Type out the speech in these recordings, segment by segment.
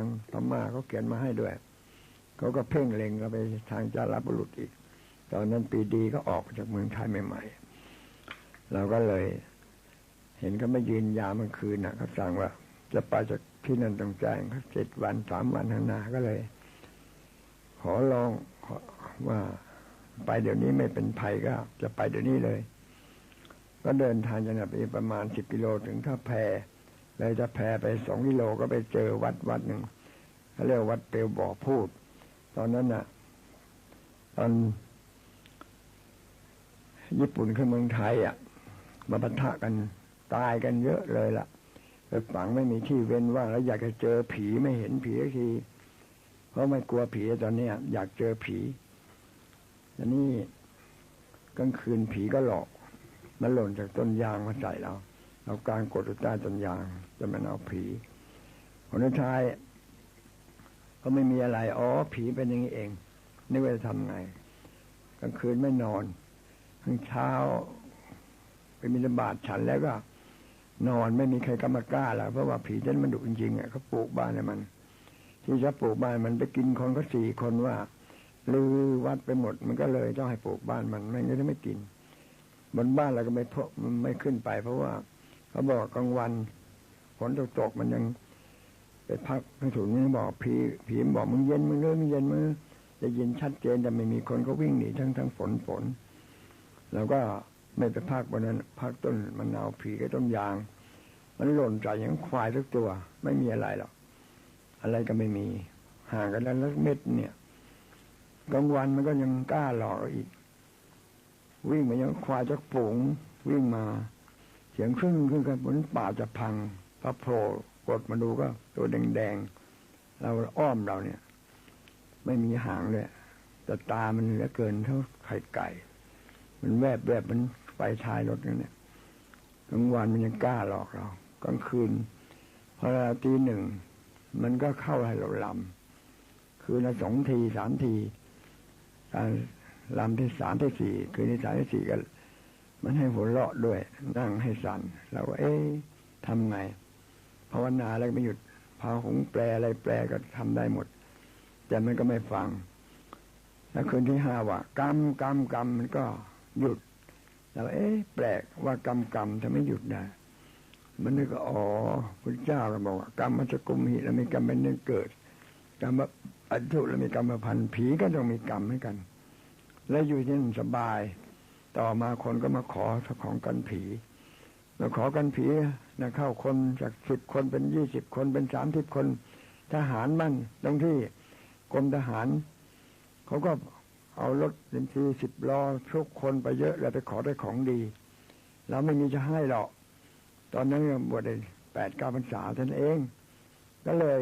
างพม่าเขาเขียนมาให้ด้วย เขาก็เพ่งเล็งกันไปทางจาราบุรุษอีก ตอนนั้นปีดีก็ออกจากเมืองไทยใหม่ๆ เราก็เลย เห็นเขาไม่ยืนยาเมื่อคืนนะเขาสั่งว่า จะไปจากที่นั่นต้องแจ้งเขาเจ็ดวันสามวันข้างหน้าก็เลย ขอลองว่าไปเดี๋ยวนี้ไม่เป็นภัยก็ จะไปเดี๋ยวนี้เลย ก็เดินทางจากไปประมาณสิบกิโลถึงท่าแพ เลยจะแพไปสองกิโลก็ไปเจอวัดวัดหนึ่งเขาเรียกวัดเปลวบ่อพูด ตอนนั้นน่ะ ตอน ญี่ปุ่นขึ้นเมืองไทยอะ มาปะทะกันตายกันเยอะเลยล่ะไปฝังไม่มีที่เว้นว่างแล้วอยากจะเจอผีไม่เห็นผีสักทีเพราะไม่กลัวผีตอนนี้อยากเจอผีอันนี้กลางคืนผีก็หลอก มันหล่นจากต้นยางมาใส่เรา เรากางกดใต้ต้นยางจะมันเอาผีผลท้าย ก็ไม่มีอะไร อ๋อ ผีเป็นอย่างนี้เองนึกว่าจะทำไงกลางคืนไม่นอนทั้งเช้า ไปมีระบาดฉันแล้วก็ นอนไม่มีใครกรรมากล้าละเพราะว่าผีเันมันดุจริงๆอะเขาปลูกบ้านให้มัน ที่จะปลูกบ้านมันไปกินคนก็สี่คนว่าลือวัดไปหมด มันก็เลยต้องให้ปลูกบ้านมันไม่งั้นไม่กิน บนบ้านเราก็ไม่พมันไม่ขึ้นไป เพราะว่า เขาบอกกลางวันฝนตกตกมันยังไปพักให้ถูกนี่บอกผีผีบอกมึงเย็นมึงเลื่อมึงเย็นมึงจะเยินชัดเจนแต่ไม่มีคนก็วิ่งหนีทั้งทั้งฝนฝนแล้วก็ไม่ไปพักบนนั้นพักต้นมันเอาผีก็ต้นยาง มันหล่นใจอย่างควายทุกตัว ไม่มีอะไรหรอกอะไรก็ไม่มีห่างกันแล้วเม็ดเนี่ยกลางวันมันก็ยังกล้าหลอกอีก วิ่งมายังควายจะฝูงวิ่งมา เสียงครึ่งขึ้นกันบนป่าจะพังพระโผล่กดมาดูก็ ตัวแดงๆเราอ้อมเราเนี่ย ไม่มีหางเลยแต่ตามันเหลือเกินเท่าไข่ไก่ มันแวบแวบมันไปท้ายรถนั่นเนี่ยกลางวันมันยังกล้าหลอกเรากลางคืนพอเราตีหนึ่งมันก็เข้าให้เราลำคือละสองทีสามทีการลำที่สามที่สี่คือที่สามที่สี่ก็ มันให้หัวเราะด้วย นั่งให้สั่นเราก็เอ๊ะทำไงภาวนาอะไรไม่หยุดพาหงแปลอะไรแปลก็ทำได้หมด แต่มันก็ไม่ฟัง แล้วคืนที่ห้าว่ากรรมกรรมกรรมมันก็หยุดเราเอ๊ะแปลกว่ากรรมกรรมทำไมหยุดได้มันนึกอ๋อพระเจ้าก็บอกว่ากรรมมันจะกุมหิแล้วมีกรรมเป็นเนื่องเกิดกรรมอัตุแล้วมีกรรมพันผีก็ต้องมีกรรมให้กัน และอยู่ที่นั่นสบาย ต่อมาคนก็มาขอของกันผีมาขอกันผีนะเข้าคนจากสิบคนเป็นยี่สิบคนเป็นสามสิบคน ทหารมั่นตรงที่กรมทหาร เขาก็เอารถเต็มทีสิบล้อทุกคนไปเยอะแล้วไปขอได้ของดีเราไม่มีจะให้หรอก ตอนนั้นบวชได้แปดเก้าพรรษาท่านเอง ก็เลย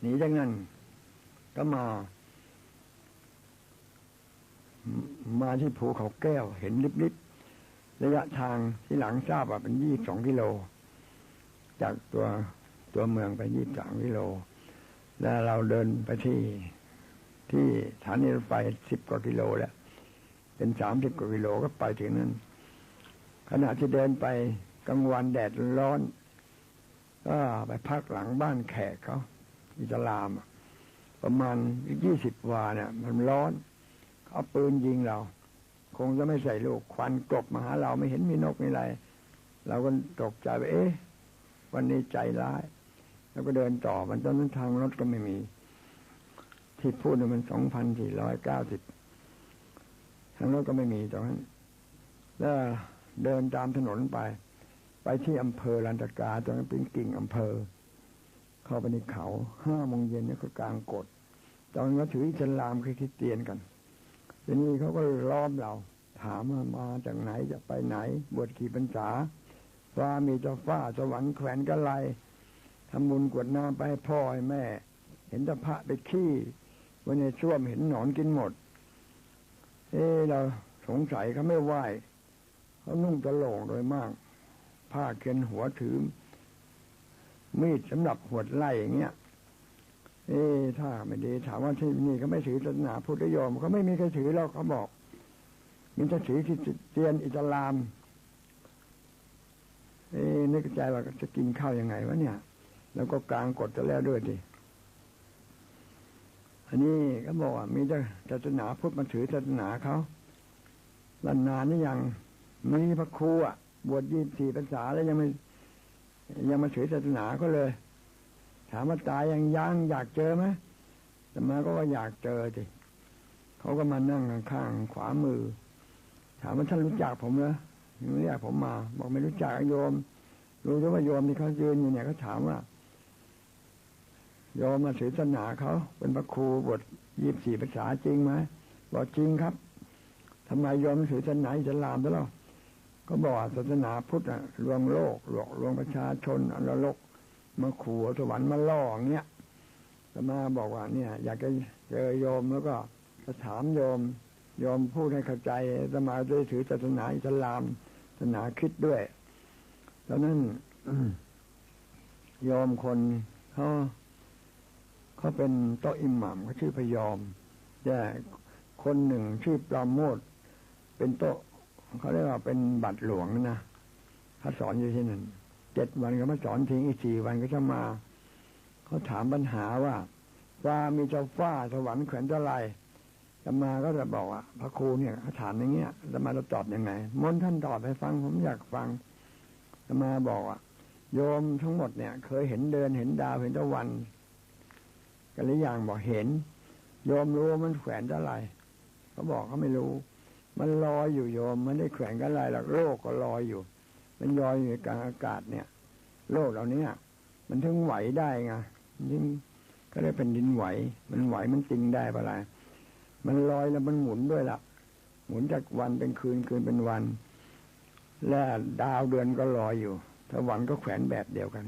หนีจากนั้นก็มา มาที่ภูเขาแก้วเห็นลิบๆระยะทางที่หลังทราบว่าเป็นยี่สองกิโล จากตัวตัวเมืองไปยี่สามกิโล แล้วเราเดินไปที่ที่สถานีรถไฟสิบกว่ากิโลแล้ว เป็นสามสิบกว่ากิโลก็ไปถึงนั้น ขณะที่เดินไปกลางวันแดดร้อน ก็ไปพักหลังบ้านแขกเขาอิสลาม ประมาณยี่สิบวาเนี่ย มันร้อน เอาปืนยิงเรา คงจะไม่ใส่ลูกควันกบมาหาเราไม่เห็นมีนกมีอะไร เราก็ตกใจไปเอ๊ะวันนี้ใจร้าย แล้วก็เดินต่อมันตอนนั้นทางรถก็ไม่มี ที่พูดมันสองพันสี่ร้อยเก้าสิบทางรถก็ไม่มีตอนนั้น แล้วเดินตามถนนไป ไปที่อำเภอลันตกาตอนนั้นเป็นกิ่งอำเภอ เข้าไปในเขาห้าโมงเย็นนี่ก็กลางกดตอนนั้นถืออิสลามคือคิดเตียนกัน ทีนี้เขาก็ล้อมเรา ถามว่ามาจากไหนจะไปไหน บวชขี่พรรษาฟ้ามีเจ้าฟ้าสวรรค์แขวนกะไลทำบุญกวดน้ำไปให้พ่อให้แม่ เห็นตะพระไปขี้วันในช่วมเห็นหนอนกินหมด เอ้เราสงสัยเขาไม่ไหวเขานุ่งจะโหลงโดยมาก ผ้าเคียนหัวถือมีดสำหรับหวดไล่อย่างเงี้ย เอ๊ถ้าไม่ดีถามว่าที่นี่เขาไม่ถือศาสนาพุทธยมเขาไม่มีใครถือแล้วเขาบอกมันจะถือที่เตียนอิสลามเอ๊นึกใจว่าจะกินข้าวยังไงวะเนี่ย แล้วก็กลางกฎจะแล้วด้วยดิอันนี้ก็บอกว่ามีแต่ศาสนาพุทธมาถือศาสนาเขาลันานนี่ยังมีพระครูอะบวชยี่สี่ภาษาแล้วยังไม่ยังมาถือศาสนาก็เลย ถามว่าตายยังยังอยากเจอไหมแต่มาก็ว่าอยากเจอสิเขาก็มานั่งข้างขวามือ ถามว่าท่านรู้จักผมเหรอไม่เรียกผมมา บอกไม่รู้จักโยม รู้แต่ว่าโยมที่เขายืนอยู่เนี่ยเขาถามว่า โยมมาถือศาสนาเขาเป็นพระครูบทยี่สี่ภาษาจริงไหมบอกจริงครับทำไมโยมถือศาสนาอิสลามแล้วก็บอกศาสนาพุทธอะลวงโลกหลอกลวงประชาชนอรลก มาขู่สวรรค์มาล่องเงี้ยจะมาบอกว่า เนี่ย อยากจะเจอโยมแล้วก็ถามโยมโยมพูดให้เข้าใจจะมาได้ถือศาสนาอิสลามศาสนาคิดด้วยตอนนั้นโยมคนเขาเขาเป็นโตอิหมัมเขาชื่อพยอมแต่คนหนึ่งชื่อปราโมทเป็นโตเขาเรียกว่าเป็นบัตรหลวงนะเขาสอนอยู่ที่นั่น เจ็ดวันก็มาสอนทิ้งอีกสี่วันก็จะมาเขาถามปัญหาว่าว่ามีเจ้าฟ้าสวรรค์แขวนเท่าไรจะมาก็จะบอกว่าพระครูเนี่ยเขาถามอย่างเงี้ยจะมาจะตอบยังไงมนท่านตอบให้ฟังผมอยากฟังจะมาบอกว่าโยมทั้งหมดเนี่ย เคยเห็นเดินเห็นดาวเห็นตะวันกันหรือยังบอกเห็น โยมรู้มันแขวนเท่าไรเขาบอกเขาไม่รู้ มันลอยอยู่โยมมันได้แขวนกันอะไรหรอกโลกก็ลอยอยู่ มันลอยอยู่กลางอากาศเนี่ย โลกเหล่านี้มันถึงไหวได้ไงยิ่งก็เลยเป็นดินไหว มันไหวมันจริงได้ปะไรมันลอยแล้วมันหมุนด้วยล่ะ หมุนจากวันเป็นคืนคืนเป็นวัน และดาวเดือนก็ลอยอยู่ถ้าวันก็แขวนแบบเดียวกัน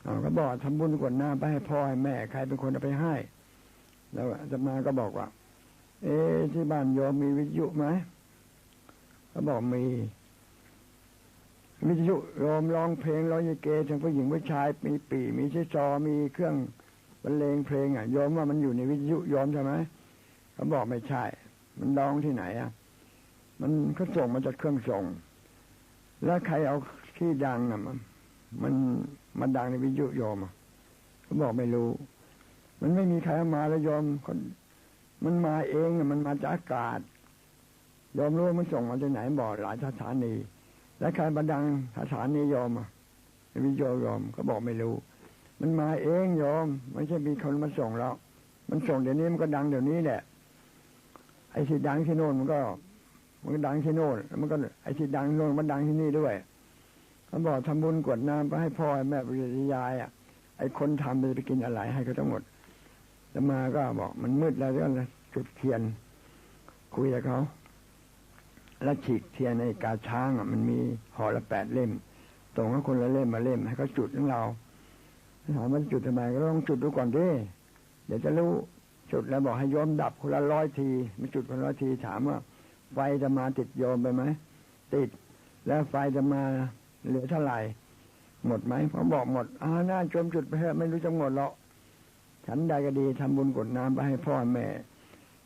เขาบอกทำบุญกวดหน้าไปให้พ่อให้แม่ใครเป็นคนเอาไปให้ แล้วจะมาก็บอกว่า เอ๊ที่บ้านโยมมีวิทยุไหมเขาบอกมี วิทยุโยมร้องเพลงร้องยเกทั้งผู้หญิงผู้ชายมีปีมีชิจอมีเครื่องบรรเลงเพลงอะโยมว่ามันอยู่ในวิทยุโยมใช่ไหมเขาบอกไม่ใช่ มันร้องที่ไหนอะ มันเขาส่งมาจากเครื่องส่ง แล้วใครเอาที่ดังอะมันมันมันดังในวิทยุโยมเขาบอกไม่รู้ มันไม่มีใครมาแล้วโยมคนมันมาเองมันมาจากอากาศยอมรู้มันส่งมาจากไหนบอกหลายสถานี และใครบันดังสถานียอมวิโยยอมเขาบอกไม่รู้ มันมาเองยอมไม่ใช่มีคนมาส่งเรา มันส่งเดี๋ยวนี้มันก็ดังเดี๋ยวนี้แหละ ไอ้ที่ดังที่โน่นมันก็ มันก็ดังที่โน่นมันก็ไอ้ที่ดังโน่นมันดังที่นี่ด้วยเขาบอกทำบุญกวดน้ำไปให้พ่อให้แม่ไปยายอะ ไอ้คนทำไปกินอะไรให้เขาทั้งหมดแล้วมาก็บอกมันมืดแล้วก็จุดเทียน คุยกับเขา แล้วฉีกเทียนในกาช้างอะมันมีห่อละแปดเล่มตรงให้คนละเล่มมาเล่มให้เขาจุดของเราถามมันจุดทำไมก็ต้องจุดดูก่อนดิเดี๋ยวจะรู้จุดแล้วบอกให้โยมดับคนละร้อยทีมันจุดคนละร้อยทีถามว่า ไฟจะมาติดโยมไปไหมติด แล้วไฟจะมาเหลือเท่าไหร่ หมดไหมเขาบอกหมดอ่าน่าจมจุดไปเถอะไม่รู้จะหมดหรอกฉันใดก็ดีทำบุญกดน้ำไปให้พ่อแม่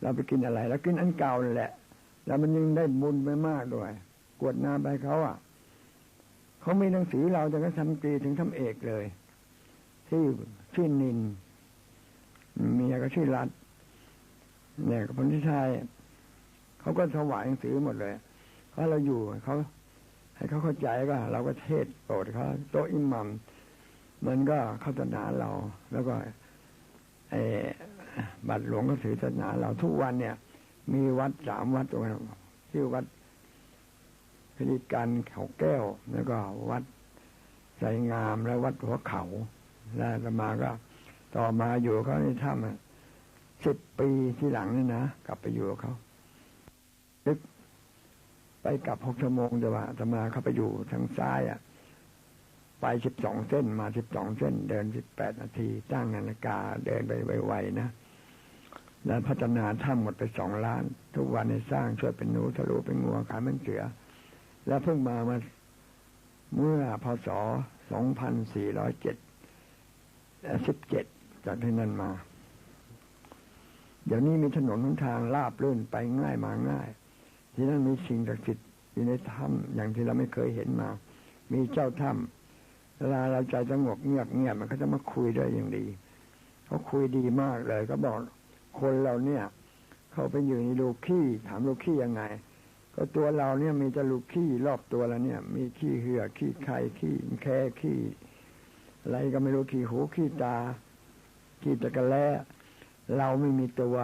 เราไปกินอะไร แล้วกินอันเก่าแหละ แล้วมันยังได้บุญไปมากด้วย กวดน้ำไปเขาอะเขามีหนังสือเราจะก็ทำตรีถึงทำเอกเลย ที่ชื่อนินเมียก็ชื่อรัดเนี่ยกับคนที่ชายเขาก็ถวายหนังสือหมดเลยเพราะเราอยู่เขาให้เขาเข้าใจก็เราก็เทศโปรดเขาโตอิหมัมมันก็เข้าศาสนาเรา แล้วก็ไอ้บัตรหลวงก็ถือศาสนาเราทุกวันเนี่ย มีวัดสามวัดตรงนั้นชื่อวัดพิริกันเขาแก้ว แล้วก็วัดใส่งามแล้ววัดหัวเขาแล้วมาก็ ต่อมาอยู่เขาในถ้ำสิบปีที่หลังนี่นะกลับไปอยู่เขาลึกไปกลับหกชั่วโมงแต่ว่าจะมาเขาไปอยู่ทางซ้ายอะ ไปสิบสองเส้นมาสิบสองเส้น เดินสิบแปดนาทีตั้งนาฬิกาเดินไปไวๆนะ แล้วพัฒนาถ้ำหมดไปสองล้าน ทุกวันในสร้างช่วยเป็นหนูทะลุเป็นงัวขายมันเสือ แล้วเพิ่งมามาเมื่อพศสองพันสี่ร้อยเจ็ดสิบเจ็ดจากที่นั่นมา เดี๋ยวนี้มีถนนหนทางลาบลื่นไปง่ายมาง่าย ที่นั่นมีสิ่งศักดิ์สิทธิ์อยู่ในถ้ำอย่างที่เราไม่เคยเห็นมา มีเจ้าถ้ำเวลาเราใจสงบเงียบเงียบมันก็จะมาคุยด้วยอย่างดี เขาคุยดีมากเลยก็บอก คนเราเนี่ย เขาไปอยู่ในลูกขี้ถามลูกขี้ยังไง ก็ตัวเราเนี่ยมีแต่ลูกขี้รอบตัวเราเนี่ย มีขี้เหือกขี้ไข่ขี้แค่ขี้อะไรก็ไม่รู้ขี้หูขี้ตาขี้ตะกะแล้เราไม่มีตัว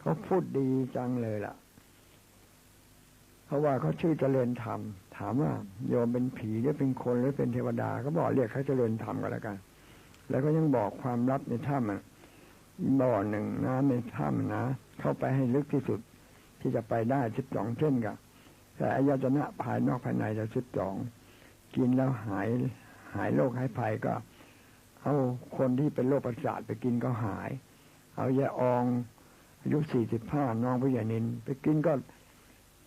เขาพูดดีจังเลยล่ะเพราะว่าเขาชื่อเจริญธรรม ถามว่าโยมเป็นผีหรือเป็นคนหรือเป็นเทวดา ก็บอกเรียกเขาเจริญธรรมก็แล้วกัน แล้วก็ยังบอกความลับในถ้ำอะ บ่อหนึ่งนะในถ้ำนะ เข้าไปให้ลึกที่สุด ที่จะไปได้สิบสองเช่นกับแต่อายตนะภายนอกภายในจะสิบสองกินแล้วหายหายโรคหายภัยก็ เอาคนที่เป็นโรคประสาทไปกินก็หาย เอายาอองอายุสี่สิบห้าน้องผู้ใหญ่นิน ไปกินก็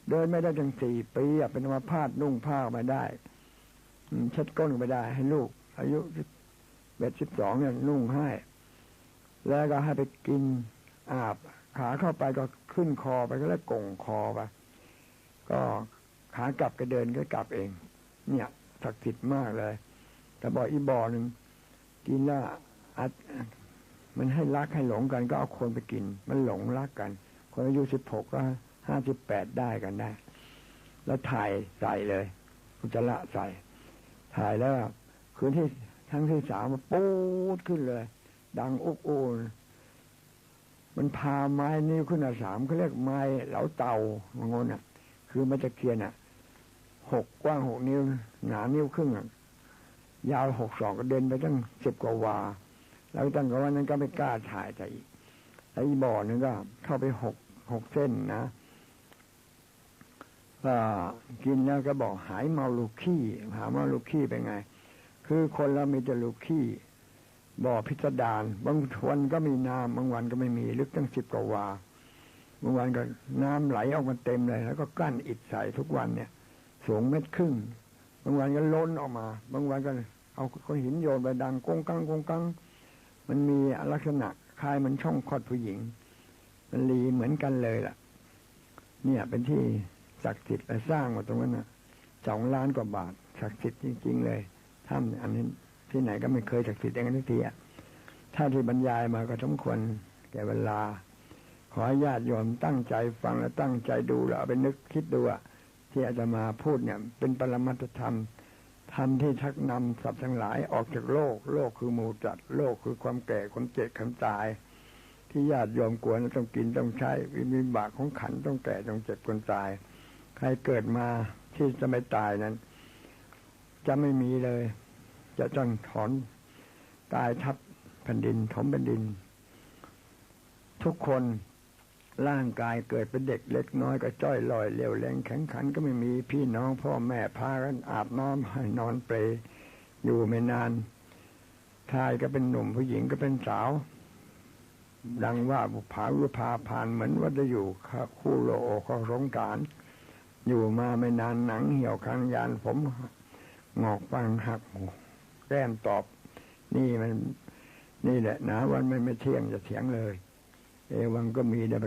เดินไม่ได้ถึงสี่ปีเป็นอัมาพาดนุ่งผ้าไม่ได้เช็ดก้นไม่ได้ ให้ลูก อายุเบ็ดสิบสองเนี่ยนุ่งให้ แล้วก็ให้ไปกินอาบ ขาเข้าไปก็ขึ้นคอไปก็แล้วก่งคอไปก็ขากลับก็เดินก็กลับเอง เนี่ยศักดิ์สิทธิ์มากเลย แต่บอกอีบ่อหนึ่งกินแล้วอัดมันให้รักให้หลงกันก็เอาคนไปกิน มันหลงรักกัน คนอายุสิบหกก็ห้าสิบแปดได้กันได้ แล้วถ่ายใส่เลยอุจจาระใส่ ถ่ายแล้วคืนที่ทั้งที่สามมาปูดขึ้นเลย ดังอุกอูนมันพาไม้นิ้วขึ้นมาสามเขาเรียกไม้เหลาเตาบางคนอะ คือมันจะเคียนอะหกกว้างหกนิ้ว หนานิ้วครึ่งอะยาวหกสองก็เดินไปตั้งสิบกว่าวา แล้วตั้งแต่วันนั้นก็ไม่กล้าถ่ายแต่อีกแล้บ่อนึงก็ เข้าไปหกหกเส้นนะก็กินแล้วก็บอกหายเมาลูกขี้หาเมาลูกขี้เป็นไง คือคนเรามีแต่ลูกขี้ บ่อพิสดารบางวันก็มีน้ำบางวันก็ไม่มีลึกตั้งสิบกว่าวาบางวันก็น้ำไหลออกมาเต็มเลย แล้วก็กั้นอิฐใส่ทุกวันเนี่ยสูงเม็ดครึ่งบางวันก็ล้นออกมา บางวันก็เอาก้อนหินโยนไปดังกงกังกงกังมันมีลักษณะคล้ายมันช่องคลอดผู้หญิง มันรีเหมือนกันเลยล่ะ เนี่ย เป็นที่ศักดิ์สิทธิ์และสร้างมาตรงนั้นนะสองล้านกว่าบาทศักดิ์สิทธิ์จริง ๆ เลยถ้ำอันนี้ ที่ไหนก็ไม่เคยศักดิ์สิทธิ์อย่างนี้ทีอะถ้าที่บรรยายมาก็สมควรแก่เวลา ขอญาติโยมตั้งใจฟังและตั้งใจดูแล้วเอาไปนึกคิดดูอะที่อาจจะมาพูดเนี่ย เป็นปรมัตธรรมธรรมที่ชักนำสัตว์ทั้งหลายออกจากโลก โลกคือหมูจัด โลกคือความแก่ความเจ็บความตาย ที่ญาติโยมกวนต้องกินต้องใช้วิบากของขันต้องแก่ต้องเจ็บต้องตาย ใครเกิดมาที่จะไม่ตายนั้น จะไม่มีเลย จะต้องถอนตายทับแผ่นดินถมแผ่นดิน ทุกคนร่างกายเกิดเป็นเด็กเล็กน้อยก็จ้อยลอยเร็วแรงแข็งขันก็ไม่มีพี่น้องพ่อแม่พากันอาบน้ำให้นอนเปรย์อยู่ไม่นานชายก็เป็นหนุ่มผู้หญิงก็เป็นสาว ดังว่าบุภาวุภาผ่านเหมือนว่าจะอยู่คู่โลโอเขาสงสาร อยู่มาไม่นานหนังเหี่ยวคางยานผมงอกฟังหัก แก้มตอบ นี่มัน นี่แหละนะวันไม่ไม่เที่ยงจะเถียงเลย เอวังก็มีได้